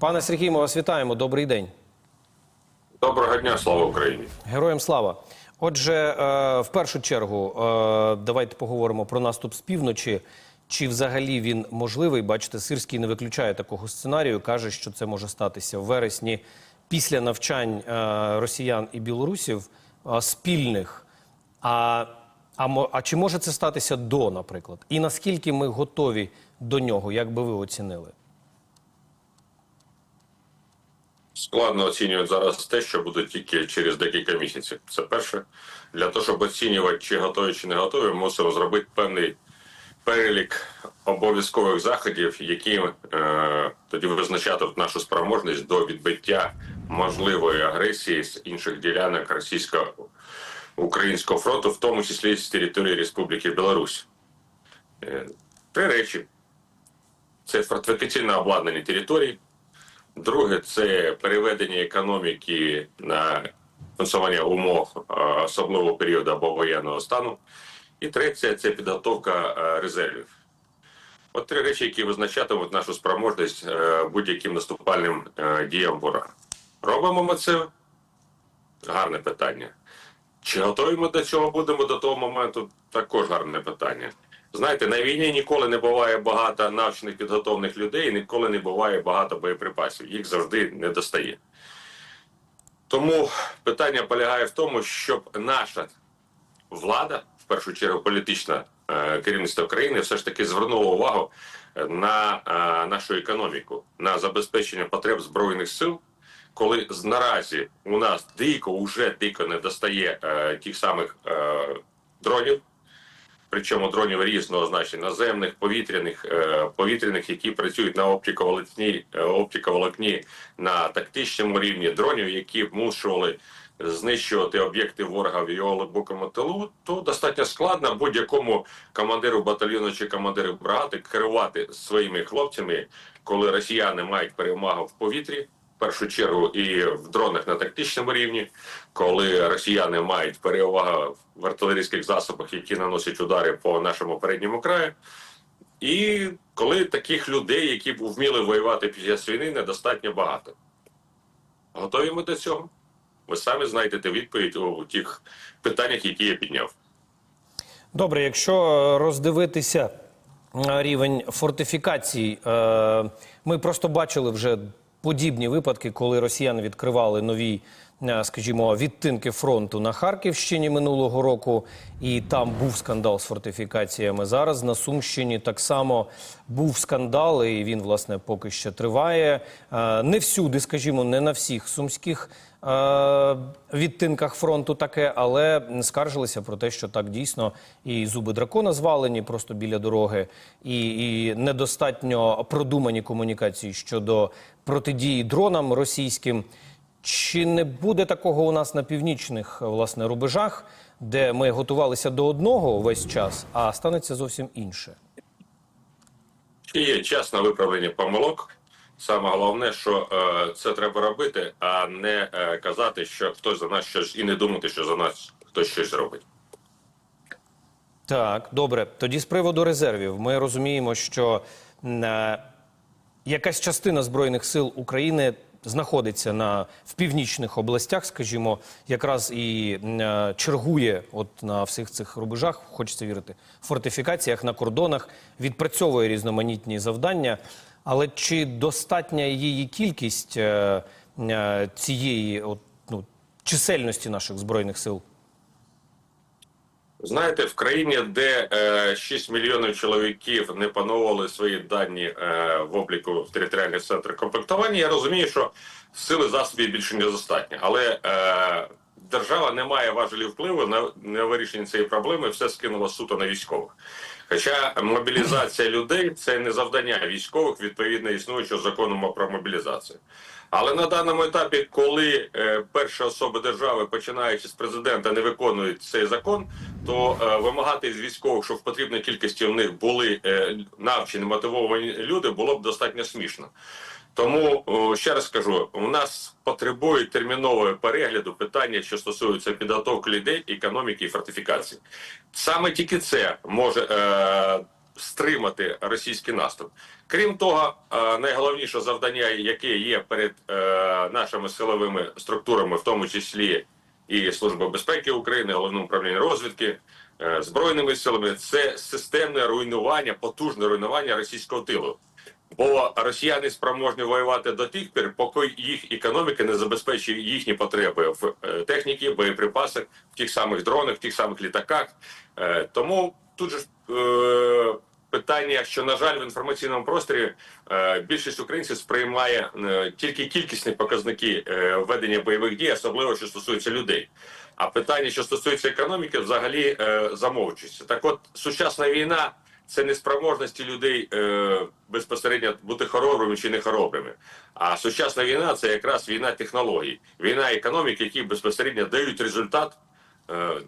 Пане Сергій, ми вас вітаємо. Добрий день. Доброго дня, слава Україні. Героям слава. Отже, е, в першу чергу, е, давайте поговоримо про наступ з півночі. Чи взагалі він можливий? Бачите, Сирський не виключає такого сценарію. каже, що це може статися в вересні після навчань е, росіян і білорусів спільних. А, а, а чи може це статися до, наприклад? І наскільки ми готові до нього, як би ви оцінили? Складно оцінювати зараз те, що буде тільки через декілька місяців. Це перше. Для того, щоб оцінювати, чи готові, чи не готові, мусимо зробити певний перелік обов'язкових заходів, які е, тоді визначатимуть нашу спроможність до відбиття можливої агресії з інших ділянок російсько-українського фронту, в тому числі з території Республіки Білорусь. Е, три речі: це фортифікаційно обладнані території. Друге це переведення економіки на функціонування умов е, особливого періоду або воєнного стану. І третє це підготовка е, резервів. От три речі, які визначатимуть нашу спроможність е, будь-яким наступальним діям ворога. Робимо ми це? Гарне питання. Чи готові ми до цього будемо до того моменту? Також гарне питання. Знаєте, на війні ніколи не буває багато навчених підготовлених людей, ніколи не буває багато боєприпасів. Їх завжди не достає. Тому питання полягає в тому, щоб наша влада, в першу чергу політичне е, керівництво країни, все ж таки звернуло увагу на е, нашу економіку, на забезпечення потреб збройних сил. Коли наразі у нас дико, уже дико не достає е, тих самих е, дронів, причому дронів різного значення наземних, повітряних, е, повітряних, які працюють на оптиковолокні, е, оптиковолокні на тактичному рівні, дронів, які вмушували знищувати об'єкти ворога в його глибокому тилу, то достатньо складно будь-якому командиру батальйону чи командиру бригади керувати своїми хлопцями, коли росіяни мають перевагу в повітрі. Першу чергу і в дронах на тактичному рівні, коли росіяни мають перевагу в артилерійських засобах, які наносять удари по нашому передньому краю, і коли таких людей, які б вміли воювати під час війни, недостатньо багато. Готові ми до цього? Ви самі знайдете відповідь у тих питаннях, які я підняв. Добре, якщо роздивитися е, рівень фортифікацій, е, ми просто бачили вже подібні випадки, коли росіяни відкривали нові, скажімо, відтинки фронту на Харківщині минулого року, і там був скандал з фортифікаціями. Зараз на Сумщині так само був скандал, і він власне поки що триває. Е, Не всюди, скажімо, не на всіх сумських е, відтинках фронту таке, але скаржилися про те, що так дійсно і зуби дракона звалені просто біля дороги, і, і недостатньо продумані комунікації щодо протидії дронам російським. Чи не буде такого у нас на північних власне рубежах, де ми готувалися до одного весь час, а станеться зовсім інше? Чи є час на виправлення помилок? Саме головне, що е, це треба робити, а не е, казати, що хтось за нас щось і не думати, що за нас хтось щось робить. Так, добре. Тоді з приводу резервів. Ми розуміємо, що е, якась частина збройних сил України знаходиться на в північних областях, скажімо, якраз і е, чергує от на всіх цих рубежах, хочеться вірити, фортифікаціях на кордонах, відпрацьовує різноманітні завдання. Але чи достатня її кількість е, е, цієї от, ну, чисельності наших збройних сил? Знаєте, в країні, де е, 6 мільйонів чоловіків не пановували свої дані е, в обліку в територіальних центрах комплектування, я розумію, що сили засобів більше не достатньо. Але е, держава не має важелів впливу на, на вирішення цієї проблеми, все скинуло суто на військових. Хоча мобілізація людей це не завдання військових відповідно існуючого закону про мобілізацію. Але на даному етапі, коли е, перші особи держави, починаючи з президента, не виконують цей закон, то е, вимагати з військових, щоб в потрібній кількості в них були е, навчені мотивовані люди, було б достатньо смішно. Тому ще раз скажу: у нас потребують термінового перегляду питання, що стосуються підготовки людей, економіки і фортифікації. Саме тільки це може е, стримати російський наступ. Крім того, е, найголовніше завдання, яке є перед е, нашими силовими структурами, в тому числі і Служба безпеки України, головним управління розвідки, е, збройними силами, це системне руйнування, потужне руйнування російського тилу. Бо росіяни спроможні воювати до тих пір, поки їх економіка не забезпечує їхні потреби в е, техніці, боєприпасах, в тих самих дронах, в тих самих літаках. Е, Тому тут же питання, що на жаль, в інформаційному просторі е, більшість українців сприймає е, тільки кількісні показники е, ведення бойових дій, особливо що стосується людей. А питання, що стосується економіки, взагалі е, замовчується. Так, от сучасна війна це не спроможності людей е, безпосередньо бути хоробрими чи не хоробрими. А сучасна війна це якраз війна технологій, війна економіки, які безпосередньо дають результат. Е,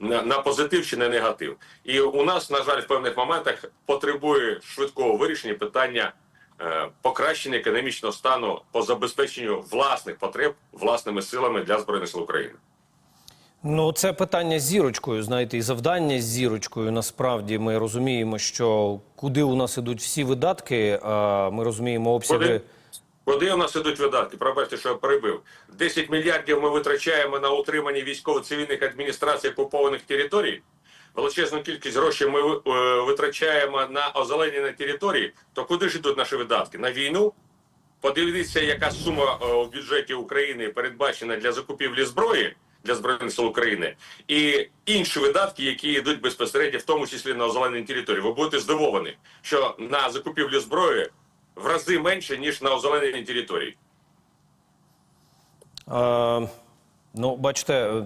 на, позитив чи на негатив. І у нас, на жаль, в певних моментах потребує швидкого вирішення питання е, покращення економічного стану по забезпеченню власних потреб власними силами для збройних сил України. Ну, це питання з зірочкою, знаєте, і завдання з зірочкою. Насправді ми розуміємо, що куди у нас ідуть всі видатки, ми розуміємо обсяги. Куди? Куди у нас ідуть видатки? Пробачте, що я перебив. 10 мільярдів ми витрачаємо на утримання військово-цивільних адміністрацій окупованих територій. Величезну кількість грошей ми е, витрачаємо на озеленення території. То куди ж йдуть наші видатки? На війну? Подивіться, яка сума е, в бюджеті України передбачена для закупівлі зброї для збройних сил України, і інші видатки, які йдуть безпосередньо, в тому числі на озеленені території. Ви будете здивовані, що на закупівлю зброї в рази менше ніж на озелененій території. А, ну, бачите,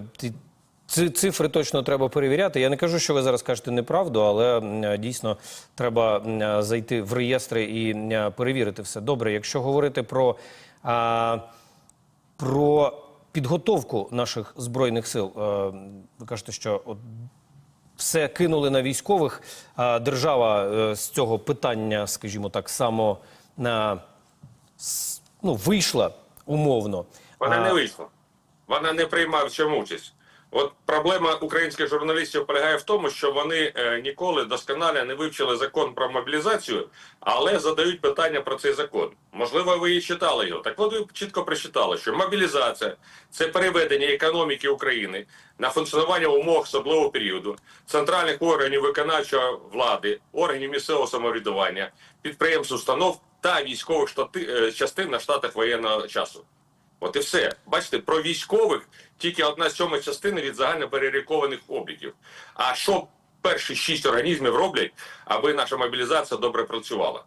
ці цифри точно треба перевіряти. Я не кажу, що ви зараз кажете неправду, але дійсно треба зайти в реєстри і перевірити все. Добре, якщо говорити про, а, про підготовку наших збройних сил, ви кажете, що все кинули на військових. Держава е, з цього питання, скажімо так, само на ну, вийшла умовно. Вона не вийшла. Вона не приймає в чому участь. От проблема українських журналістів полягає в тому, що вони е, ніколи досконально не вивчили закон про мобілізацію, але задають питання про цей закон. Можливо, ви і читали його. Так от ви чітко прочитали, що мобілізація це переведення економіки України на функціонування в умовах особливого періоду, центральних органів виконавчої влади, органів місцевого самоврядування, підприємств, установ та військових штати, е, частин на штатах воєнного часу. От і все. Бачите, про військових тільки одна сьома частина від загально перерікованих обліків. А що перші шість організмів роблять, аби наша мобілізація добре працювала?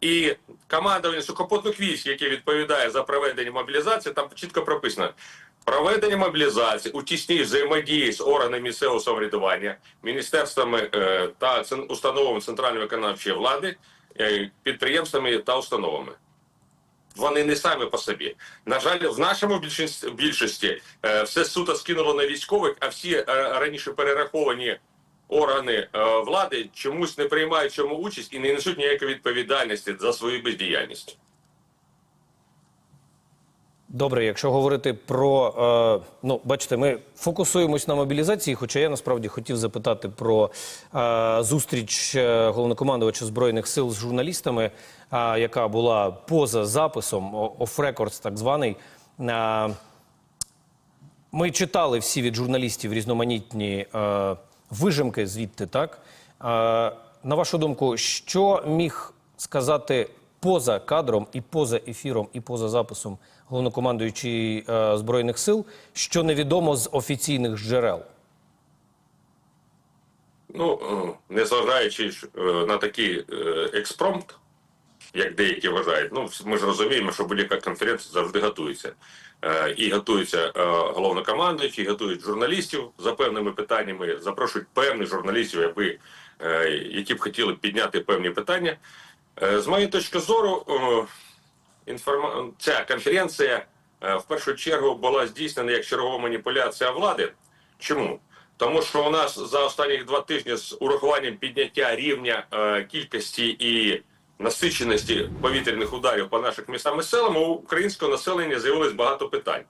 І командування сухопутних військ, яке відповідає за проведення мобілізації, там чітко прописано. Проведення мобілізації у тісній взаємодії з органами місцевого самоврядування, міністерствами е, та установами центральної виконавчої влади, е, підприємствами та установами вони не самі по собі. На жаль, в нашому більшості, е, все суто скинуло на військових, а всі е, раніше перераховані органи е, влади чомусь не приймають цьому участь і не несуть ніякої відповідальності за свою бездіяльність. Добре, якщо говорити про е, ну, бачите, ми фокусуємось на мобілізації. Хоча я насправді хотів запитати про е, зустріч е, головнокомандувача збройних сил з журналістами, яка була поза записом оф рекордс, так званий. Ми читали всі від журналістів різноманітні вижимки звідти, так? На вашу думку, що міг сказати поза кадром і поза ефіром, і поза записом головнокомандуючий е, Збройних сил, що невідомо з офіційних джерел? Ну, е, незважаючи е, на такий експромт, як деякі вважають, ну ми ж розуміємо, що будь-яка конференція завжди готується. І готується е, головнокомандуючий, і готують журналістів за певними питаннями, запрошують певних журналістів, аби, які б хотіли підняти певні питання. Е, З моєї точки зору, інформа... ця конференція е, в першу чергу була здійснена як чергова маніпуляція влади. Чому? Тому що у нас за останні два тижні з урахуванням підняття рівня е, кількості і насиченості повітряних ударів по наших містам і селам у українського населення з'явилось багато питань.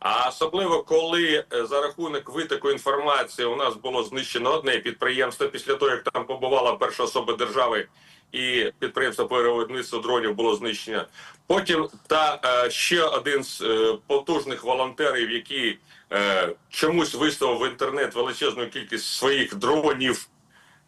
А особливо коли за рахунок витоку інформації у нас було знищено одне підприємство після того, як там побувала перша особа держави, і підприємство по виробництву дронів було знищено. Потім та е, ще один з е, потужних волонтерів, який е, чомусь виставив в інтернет величезну кількість своїх дронів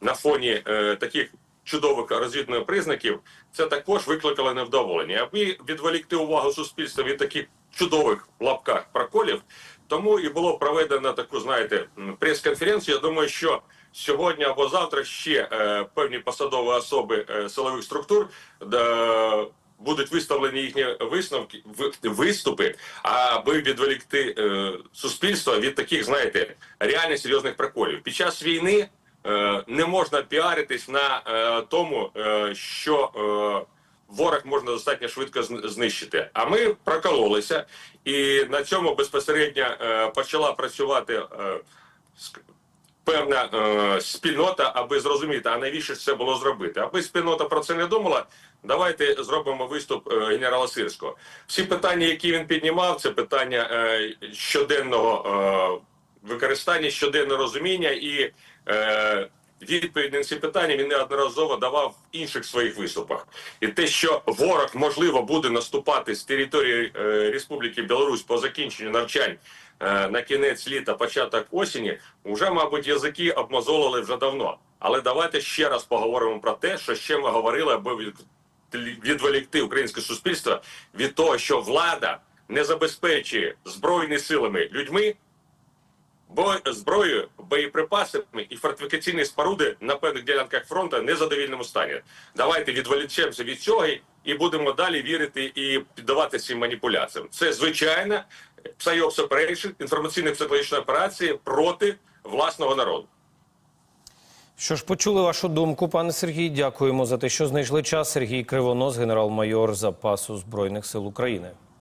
на фоні е, таких чудових розвідних признаків, це також викликало невдоволення. Аби відволікти увагу суспільства від таких чудових лапках проколів, тому і було проведено таку, знаєте, прес-конференцію. Я думаю, що сьогодні або завтра ще е, певні посадові особи е, силових структур. е, Будуть виставлені їхні висновки виступи, аби відволікти суспільство від таких, знаєте, реально серйозних приколів. Під час війни не можна піаритись на тому, що ворог можна достатньо швидко знищити. А ми прокололися, і на цьому безпосередньо почала працювати. Е, Певна е, спільнота, аби зрозуміти, а навіщо це було зробити. Аби спільнота про це не думала, давайте зробимо виступ е, генерала Сирського. Всі питання, які він піднімав, це питання е, щоденного е, використання, щоденного розуміння і е, відповідь на ці питання він неодноразово давав в інших своїх виступах. І те, що ворог можливо буде наступати з території е, Республіки Білорусь по закінченню навчань е, на кінець літа, початок осені, вже, мабуть, язики обмозолили вже давно. Але давайте ще раз поговоримо про те, що ще ми говорили, аби від- відволікти українське суспільство від того, що влада не забезпечує збройними силами людьми, зброєю, боєприпасами і фортифікаційні споруди на певних ділянках фронту в незадовільному стані. Давайте відволічемося від цього і будемо далі вірити і піддаватися цим маніпуляціям. Це звичайна psyops operation, інформаційно-психологічна операція проти власного народу. Що ж, почули вашу думку, пане Сергій. Дякуємо за те, що знайшли час. Сергій Кривонос, генерал-майор запасу Збройних сил України.